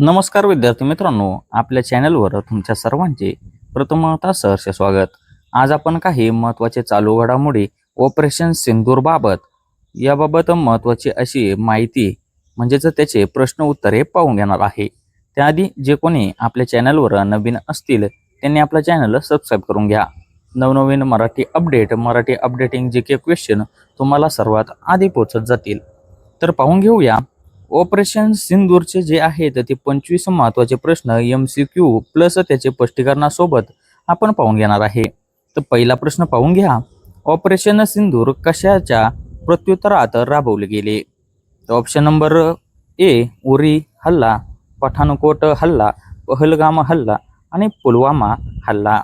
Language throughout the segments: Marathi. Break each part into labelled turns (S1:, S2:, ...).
S1: नमस्कार विद्यार्थी मित्रांनो आपल्या चॅनलवर तुमच्या सर्वांचे प्रथमतः सहर्ष स्वागत. आज आपण काही महत्त्वाचे चालू घडामोडी ऑपरेशन सिंदूरबाबत याबाबत महत्त्वाची अशी माहिती म्हणजेच त्याचे प्रश्न उत्तरे पाहून घेणार आहे. त्याआधी जे कोणी आपल्या चॅनलवर नवीन असतील त्यांनी आपलं चॅनल सबस्क्राईब करून घ्या. नवनवीन मराठी अपडेट मराठी अपडेटिंग जे काही क्वेश्चन तुम्हाला सर्वात आधी पोचत जातील. तर पाहून घेऊया. ऑपरेशन सिंदूरचे जे आहेत ते पंचवीस महत्त्वाचे प्रश्न एम सी क्यू प्लस त्याचे स्पष्टीकरणासोबत आपण पाहून घेणार आहे. तर पहिला प्रश्न पाहून घ्या. ऑपरेशन सिंदूर कशाच्या प्रत्युत्तरात राबवले गेले? तर ऑप्शन नंबर ए उरी हल्ला पठाणकोट हल्ला पहलगाम हल्ला आणि पुलवामा हल्ला.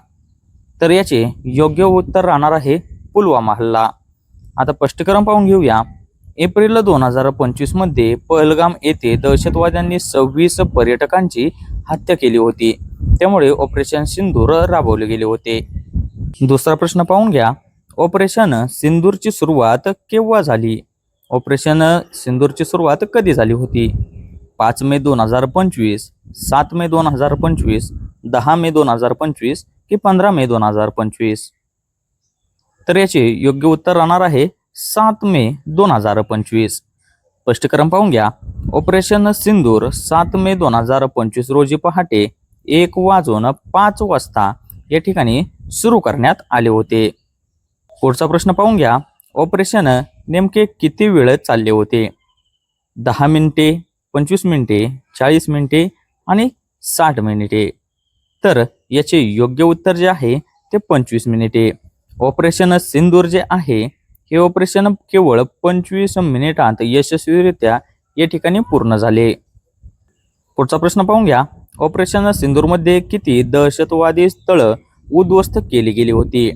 S1: तर याचे योग्य उत्तर राहणार आहे पुलवामा हल्ला. आता स्पष्टीकरण पाहून घेऊया. एप्रिल दोन हजार पंचवीसमध्ये पहलगाम येथे दहशतवाद्यांनी सव्वीस पर्यटकांची हत्या केली होती. त्यामुळे ऑपरेशन सिंदूर राबवले गेले होते. दुसरा प्रश्न पाहून घ्या. ऑपरेशन सिंदूरची सुरुवात केव्हा झाली? ऑपरेशन सिंदूरची सुरुवात कधी झाली होती? पाच मे दोन हजार पंचवीस सात मे दोन हजार पंचवीस दहा मे दोन हजार पंचवीस की पंधरा मे दोन हजार पंचवीस? तर याचे योग्य उत्तर राहणार आहे सात मे दोन हजार पंचवीस. स्पष्टीकरण पाहून घ्या. ऑपरेशन सिंदूर सात मे दोन हजार पंचवीस रोजी पहाटे एक वाजून पाच वाजता या ठिकाणी सुरू करण्यात आले होते. पुढचा प्रश्न पाहून घ्या. ऑपरेशन नेमके किती वेळ चालले होते? दहा मिनिटे पंचवीस मिनिटे चाळीस मिनिटे आणि साठ मिनिटे. तर याचे योग्य उत्तर जे आहे ते पंचवीस मिनिटे. ऑपरेशन सिंदूर जे आहे हे ऑपरेशन केवळ पंचवीस मिनिटांत यशस्वीरित्या या ठिकाणी पूर्ण झाले. पुढचा प्रश्न पाहून घ्या. ऑपरेशन सिंदूरमध्ये किती दहशतवादी स्थळं उद्ध्वस्त केली गेली होती?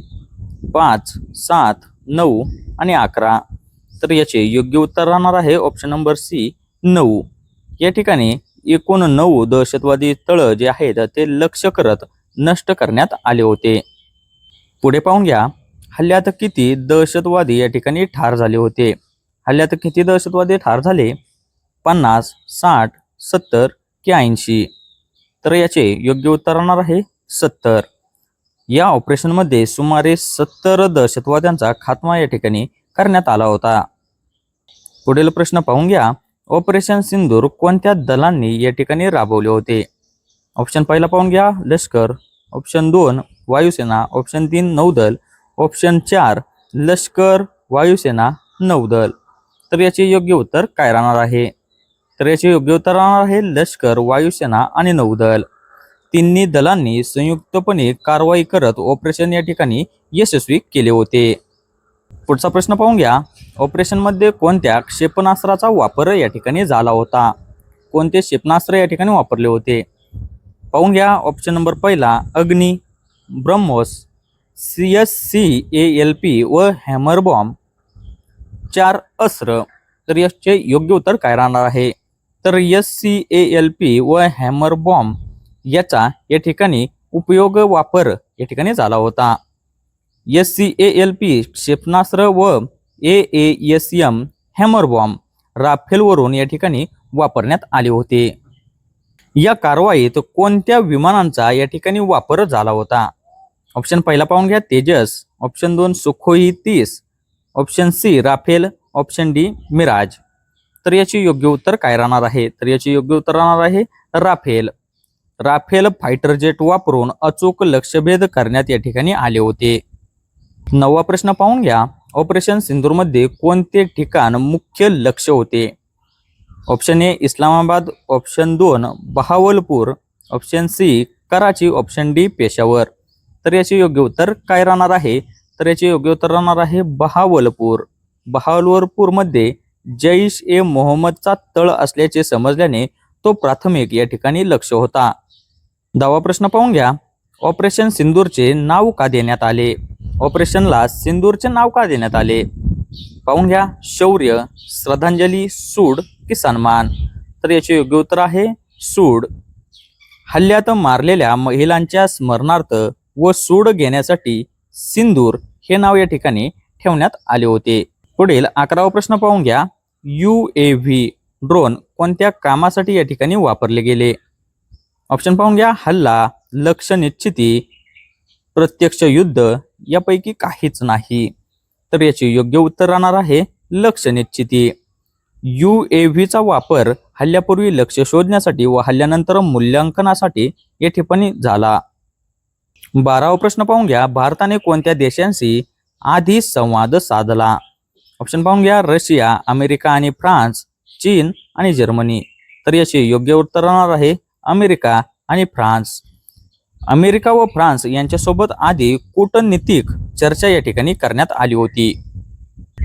S1: पाच सात नऊ आणि अकरा. तर याचे योग्य उत्तर राहणार आहे ऑप्शन नंबर सी नऊ. या ठिकाणी एकूण नऊ दहशतवादी स्थळं जे आहेत ते लक्ष्य करत नष्ट करण्यात आले होते. पुढे पाहून घ्या. हल्ल्यात किती दहशतवादी या ठिकाणी ठार झाले होते? हल्ल्यात किती दहशतवादी ठार झाले? पन्नास साठ सत्तर की ऐंशी? तर याचे योग्य उत्तर राहणार आहे सत्तर. या ऑपरेशनमध्ये सुमारे सत्तर दहशतवाद्यांचा खात्मा या ठिकाणी करण्यात आला होता. पुढील प्रश्न पाहून घ्या. ऑपरेशन सिंदूर कोणत्या दलांनी या ठिकाणी राबवले होते? ऑप्शन पहिला पाहून घ्या. लष्कर. ऑप्शन दोन वायुसेना. ऑप्शन तीन नौदल. ऑप्शन चार लष्कर वायुसेना नौदल. तर याचे योग्य उत्तर काय राहणार आहे? तर याचे योग्य उत्तर राहणार आहे लष्कर वायुसेना आणि नौदल. तिन्ही दलांनी संयुक्तपणे कारवाई करत ऑपरेशन या ठिकाणी यशस्वी केले होते. पुढचा प्रश्न पाहून घ्या. ऑपरेशनमध्ये कोणत्या क्षेपणास्त्राचा वापर या ठिकाणी झाला होता? कोणते क्षेपणास्त्र या ठिकाणी वापरले होते? पाहून घ्या. ऑप्शन नंबर पहिला Agni BrahMos. C S C A L P व हॅमर बॉम्ब चार अस्त्र तर यसचे योग्य उत्तर काय राहणार आहे? तर S C A L P व हॅमर बॉम्ब याचा या ठिकाणी उपयोग वापर या ठिकाणी झाला होता. S C A L P क्षेपणास्त्र व A A S M hammer bomb राफेलवरून या ठिकाणी वापरण्यात आले होते. या कारवाईत कोणत्या विमानांचा या ठिकाणी वापर झाला होता? ऑप्शन पहिला पाहून घ्या तेजस. ऑप्शन दोन सुखोई तीस. Option C Rafale. Option D Mirage. तर याचे योग्य उत्तर काय राहणार आहे? तर याचे योग्य उत्तर राहणार आहे राफेल. राफेल फायटर जेट वापरून अचूक लक्षभेद करण्यात या ठिकाणी आले होते. नववा प्रश्न पाहून घ्या. ऑपरेशन सिंदूरमध्ये कोणते ठिकाण मुख्य लक्ष होते? Option A Islamabad. ऑप्शन दोन Bahawalpur. Option C Karachi. Option D Peshawar. तर याचे योग्य उत्तर काय राहणार आहे? तर याचे योग्य उत्तर राहणार आहे बहावलपूर. बहावलपूरमध्ये जैश ए मोहम्मदचा तळ असल्याचे समजल्याने तो प्राथमिक या ठिकाणी लक्ष होता. दहावा प्रश्न पाहून घ्या. ऑपरेशन सिंदूरचे नाव का देण्यात आले? ऑपरेशनला सिंदूरचे नाव का देण्यात आले? पाहून घ्या. शौर्य श्रद्धांजली सूड की सन्मान तर याचे योग्य उत्तर आहे सूड. हल्ल्यात मारलेल्या महिलांच्या स्मरणार्थ व सूड घेण्यासाठी सिंदूर हे नाव या ठिकाणी ठेवण्यात आले होते. पुढील अकरावा प्रश्न पाहून घ्या. यू ए व्ही ड्रोन कोणत्या कामासाठी या ठिकाणी वापरले गेले? ऑप्शन पाहून घ्या. हल्ला लक्ष निश्चिती प्रत्यक्ष युद्ध यापैकी काहीच नाही. तर याचे योग्य उत्तर राहणार आहे लक्ष निश्चिती. यू ए व्हीचा वापर हल्ल्यापूर्वी लक्ष शोधण्यासाठी व हल्ल्यानंतर मूल्यांकनासाठी या ठिकाणी झाला. बारावा प्रश्न पाहून घ्या. भारताने कोणत्या देशांशी आधी संवाद साधला? ऑप्शन पाहून घ्या. रशिया अमेरिका आणि फ्रान्स चीन आणि जर्मनी. तर याचे योग्य उत्तर राहणार आहे अमेरिका आणि फ्रान्स. अमेरिका व फ्रान्स यांच्यासोबत आधी कूटनीतिक चर्चा या ठिकाणी करण्यात आली होती.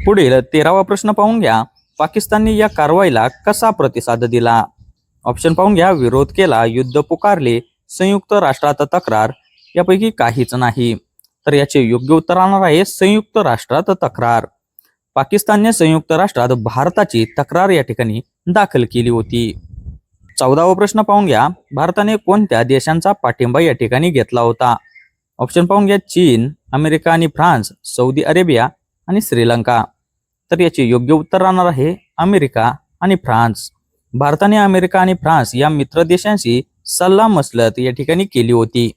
S1: पुढील तेरावा प्रश्न पाहून घ्या. पाकिस्तानने या कारवाईला कसा प्रतिसाद दिला? ऑप्शन पाहून घ्या. विरोध केला युद्ध पुकारले संयुक्त राष्ट्रात तक्रार यापैकी काहीच नाही. तर याचे योग्य उत्तर राहणार आहे संयुक्त राष्ट्रात तक्रार. पाकिस्तानने संयुक्त राष्ट्रात भारताची तक्रार या ठिकाणी दाखल केली होती. चौदावा प्रश्न पाहून घ्या. भारताने कोणत्या देशांचा पाठिंबा या ठिकाणी घेतला होता? ऑप्शन पाहून घ्या. चीन अमेरिका आणि फ्रान्स सौदी अरेबिया आणि श्रीलंका. तर याचे योग्य उत्तर राहणार आहे अमेरिका आणि फ्रान्स. भारताने अमेरिका आणि फ्रान्स या मित्र देशांशी सल्ला मसलत या ठिकाणी केली होती.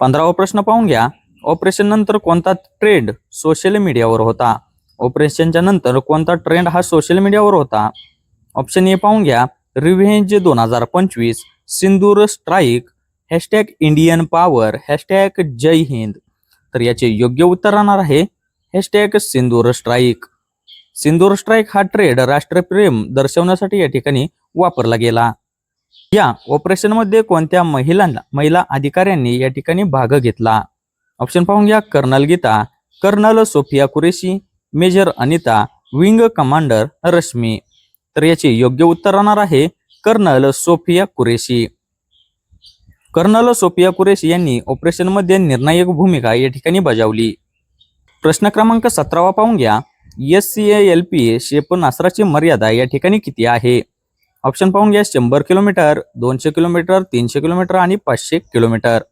S1: पंधरावा प्रश्न पाहून घ्या. ऑपरेशन नंतर कोणता ट्रेंड सोशल मीडियावर होता? ऑपरेशनच्या नंतर कोणता ट्रेंड हा सोशल मीडियावर होता? ऑप्शन ए पाहून घ्या. रिव्हेंज दोन हजार पंचवीस. Sindoor strike hashtag Indian power hashtag Jai Hind तर याचे योग्य उत्तर राहणार आहे. Hashtag Sindoor strike Sindoor strike हा ट्रेड राष्ट्रप्रेम दर्शवण्यासाठी या ठिकाणी वापरला गेला. या ऑपरेशनमध्ये कोणत्या महिलांना महिला अधिकाऱ्यांनी या ठिकाणी भाग घेतला? ऑप्शन पाहून घ्या. Colonel Geeta colonel Sofiya Qureshi major Anita wing commander Rashmi. तर याचे योग्य उत्तर राहणार आहे कर्नल सोफिया कुरेशी. कर्नल सोफिया कुरेशी यांनी ऑपरेशनमध्ये निर्णायक भूमिका या ठिकाणी बजावली. प्रश्न क्रमांक सतरावा पाहून घ्या. एस सी एल पी क्षेपणास्त्राची मर्यादा या ठिकाणी किती आहे? ऑप्शन पाहून घ्या शंभर किलोमीटर दोनशे किलोमीटर तीनशे किलोमीटर आणि पाचशे किलोमीटर.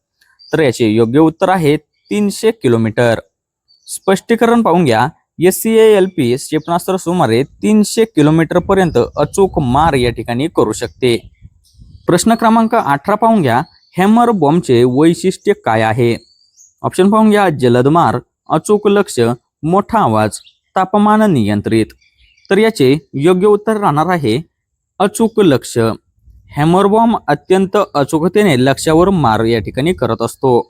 S1: तर याचे योग्य उत्तर आहे तीनशे किलोमीटर. स्पष्टीकरण पाहून घ्या एस सी एल पी क्षेपणास्त्र सुमारे तीनशे किलोमीटर पर्यंत अचूक मार या ठिकाणी करू शकते. प्रश्न क्रमांक अठरा पाहून घ्या हॅमर बॉम्बचे वैशिष्ट्य काय आहे? ऑप्शन पाहून घ्या जलद मार अचूक लक्ष मोठा आवाज तापमान नियंत्रित. तर याचे योग्य उत्तर राहणार आहे अचूक लक्ष. हॅमरबॉम्ब अत्यंत अचूकतेने लक्ष्यावर मार या ठिकाणी करत असतो.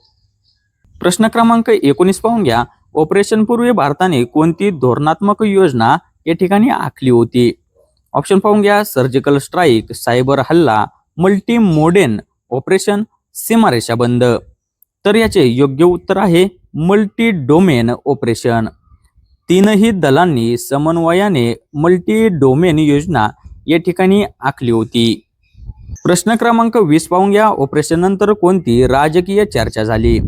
S1: प्रश्न क्रमांक एकोणीस पाहून घ्या. ऑपरेशनपूर्वी भारताने कोणती धोरणात्मक योजना या ठिकाणी आखली होती? ऑप्शन पाहून घ्या. सर्जिकल स्ट्राईक सायबर हल्ला मल्टी मोडेन ऑपरेशन सीमारेषा बंद तर याचे योग्य उत्तर आहे मल्टी डोमेन ऑपरेशन. तीनही दलांनी समन्वयाने मल्टी डोमेन योजना या ठिकाणी आखली होती. प्रश्न क्रमांक वीस पाहून घ्या. ऑपरेशन नंतर कोणती राजकीय चर्चा झाली?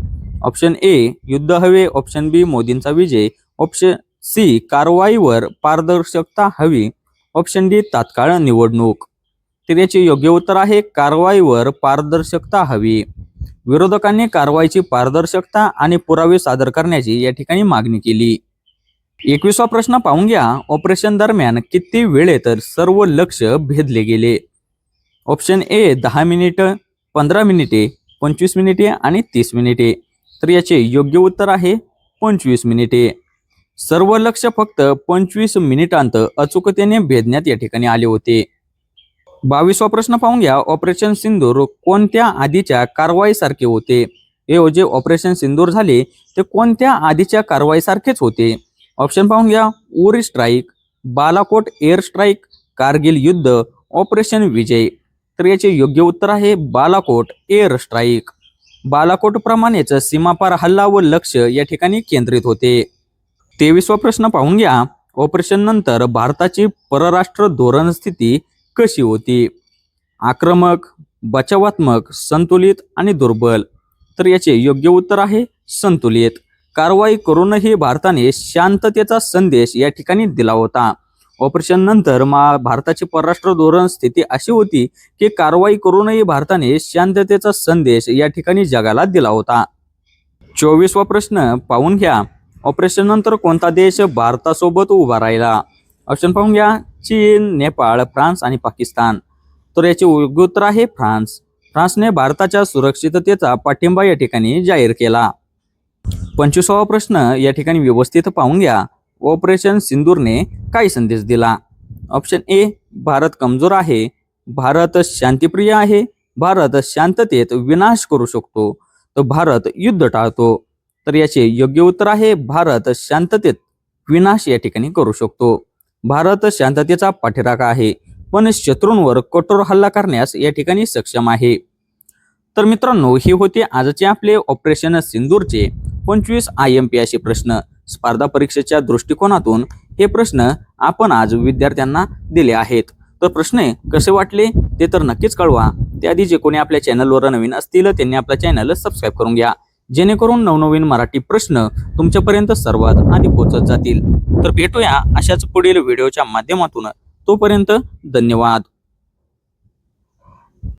S1: ऑप्शन ए युद्ध हवे. ऑप्शन बी मोदींचा विजय. ऑप्शन सी कारवाईवर पारदर्शकता हवी. ऑप्शन डी तात्काळ निवडणूक. तर याचे योग्य उत्तर आहे कारवाईवर पारदर्शकता हवी. विरोधकांनी कारवाईची पारदर्शकता आणि पुरावे सादर करण्याची या ठिकाणी मागणी केली. एकवीसवा प्रश्न पाहून घ्या. ऑपरेशन दरम्यान किती वेळेत सर्व लक्ष भेदले गेले? ऑप्शन ए दहा मिनिट पंधरा मिनिटे पंचवीस मिनिटे आणि तीस मिनिटे. तर याचे योग्य उत्तर आहे पंचवीस मिनिटे. सर्व लक्ष फक्त पंचवीस मिनिटांत अचूकतेने भेदण्यात या ठिकाणी आले होते. बावीसवा प्रश्न पाहून घ्या. ऑपरेशन सिंदूर कोणत्या आधीच्या कारवाईसारखे होते? हे हो, जे ऑपरेशन सिंदूर झाले ते कोणत्या आधीच्या कारवाईसारखेच होते? ऑप्शन पाहून घ्या. Uri strike Balakot air strike Kargil युद्ध ऑपरेशन विजय. तर याचे योग्य उत्तर आहे बालाकोट एअर स्ट्राईक बालाकोट प्रमाणेच सीमापार हल्ला व लक्ष या ठिकाणी केंद्रित होते. तेवीसवा प्रश्न पाहून घ्या. ऑपरेशन नंतर भारताची परराष्ट्र धोरण स्थिती कशी होती? आक्रमक बचावात्मक संतुलित आणि दुर्बल. तर याचे योग्य उत्तर आहे संतुलित. कारवाई करूनही भारताने शांततेचा संदेश या ठिकाणी दिला होता. ऑपरेशन नंतर मा भारताची परराष्ट्र धोरण स्थिती अशी होती की कारवाई करूनही भारताने शांततेचा संदेश या ठिकाणी जगाला दिला होता. चोवीसवा प्रश्न पाहून घ्या. ऑपरेशन नंतर कोणता देश भारतासोबत उभा राहिला? ऑप्शन पाहून घ्या. चीन नेपाळ फ्रान्स आणि पाकिस्तान. तर याचे उत्तर आहे फ्रान्स. फ्रान्सने भारताच्या सुरक्षिततेचा पाठिंबा या ठिकाणी जाहीर केला. पंचवीसावा प्रश्न या ठिकाणी व्यवस्थित पाहून घ्या. ऑपरेशन सिंदूरने काय संदेश दिला? ऑप्शन ए भारत कमजोर आहे. भारत शांतिप्रिय आहे. भारत शांततेत विनाश करू शकतो. तर भारत युद्ध टाळतो. तर याचे योग्य उत्तर आहे भारत शांततेत विनाश या ठिकाणी करू शकतो. भारत शांततेचा पाठीराखा आहे पण शत्रूंवर कठोर हल्ला करण्यास या ठिकाणी सक्षम आहे. तर मित्रांनो हे होते आजचे आपले ऑपरेशन सिंदूरचे. पंचवीस आय एम पी असे प्रश्न स्पर्धा परीक्षेच्या दृष्टिकोनातून हे प्रश्न आपण आज विद्यार्थ्यांना दिले आहेत. तर प्रश्न कसे वाटले ते तर नक्कीच कळवा. त्याआधी जे कोणी आपल्या चॅनलवर नवीन असतील त्यांनी आपल्या चॅनल सबस्क्राईब करून घ्या. जेणेकरून नवनवीन मराठी प्रश्न तुमच्यापर्यंत सर्वात आधी पोहोचत जातील. तर भेटूया अशाच पुढील व्हिडिओच्या माध्यमातून. तोपर्यंत धन्यवाद.